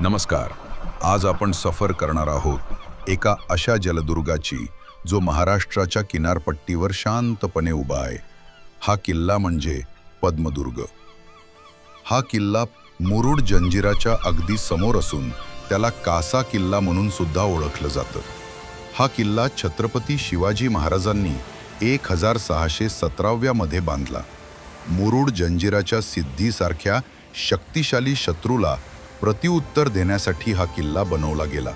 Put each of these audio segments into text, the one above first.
नमस्कार. आज आपण सफर करणार आहोत एका अशा जलदुर्गाची जो महाराष्ट्राच्या किनारपट्टीवर शांतपणे उभा आहे. हा किल्ला म्हणजे पद्मदुर्ग. हा किल्ला मुरुड जंजिराच्या अगदी समोर असून त्याला कासा किल्ला म्हणून सुद्धा ओळखलं जातं. हा किल्ला छत्रपती शिवाजी महाराजांनी एक हजार सहाशे सतराव्यामध्ये बांधला. मुरुड जंजिराच्या सिद्धीसारख्या शक्तिशाली शत्रूला प्रतिउत्तर देण्यासाठी हा किल्ला बनवला गेला.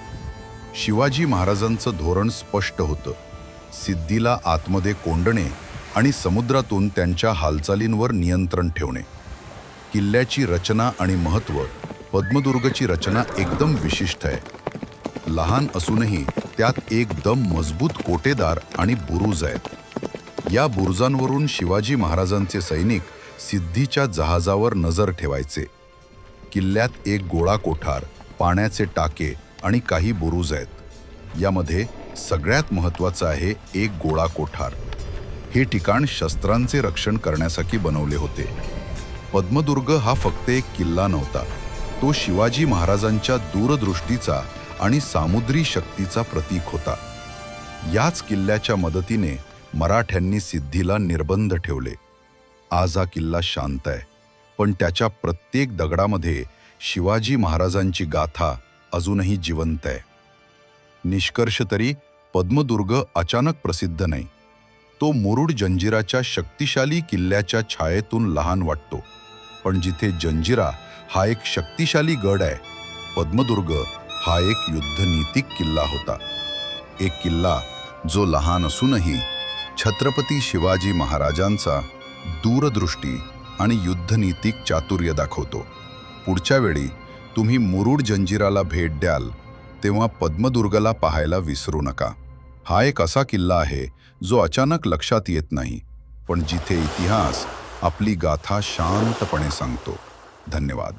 शिवाजी महाराजांचं धोरण स्पष्ट होतं. सिद्धीला आतमध्ये कोंडणे आणि समुद्रातून त्यांच्या हालचालींवर नियंत्रण ठेवणे. किल्ल्याची रचना आणि महत्त्व पद्मदुर्गची रचना एकदम विशिष्ट आहे. लहान असूनही त्यात एकदम मजबूत कोटेदार आणि बुरुज आहेत. या बुरुजांवरून शिवाजी महाराजांचे सैनिक सिद्धीच्या जहाजावर नजर ठेवायचे. किल्ल्यात एक गोळा कोठार पाण्याचे टाके आणि काही बुरुज आहेत. यामध्ये सगळ्यात महत्त्वाचं आहे एक गोळा कोठार. हे ठिकाण शस्त्रांचे रक्षण करण्यासाठी बनवले होते. पद्मदुर्ग हा फक्त एक किल्ला नव्हता. तो शिवाजी महाराजांच्या दूरदृष्टीचा आणि सामुद्री शक्तीचा प्रतीक होता. याच किल्ल्याच्या मदतीने मराठ्यांनी सिद्धीला निर्बंध ठेवले. आज हा किल्ला शांत आहे. पण त्याच्या प्रत्येक दगडामध्ये शिवाजी महाराजांची गाथा अजूनही जिवंत आहे. निष्कर्ष तरी पद्मदुर्ग अचानक प्रसिद्ध नाही. तो मुरुड जंजिराच्या शक्तिशाली किल्ल्याच्या छायेतून लहान वाटतो. पण जिथे जंजिरा हा एक शक्तिशाली गड आहे पद्मदुर्ग हा एक युद्धनीतिक किल्ला होता. एक किल्ला जो लहान असूनही छत्रपती शिवाजी महाराजांचा दूरदृष्टी आणि युद्धनीतिक चातुर्य दाखवतो. पुढच्या वेळी तुम्ही मुरुड जंजिराला भेट द्याल तेव्हा पद्मदुर्गला पाहायला विसरू नका. हा एक असा किल्ला आहे जो अचानक लक्षात येत नाही पण जिथे इतिहास आपली गाथा शांतपणे सांगतो. धन्यवाद.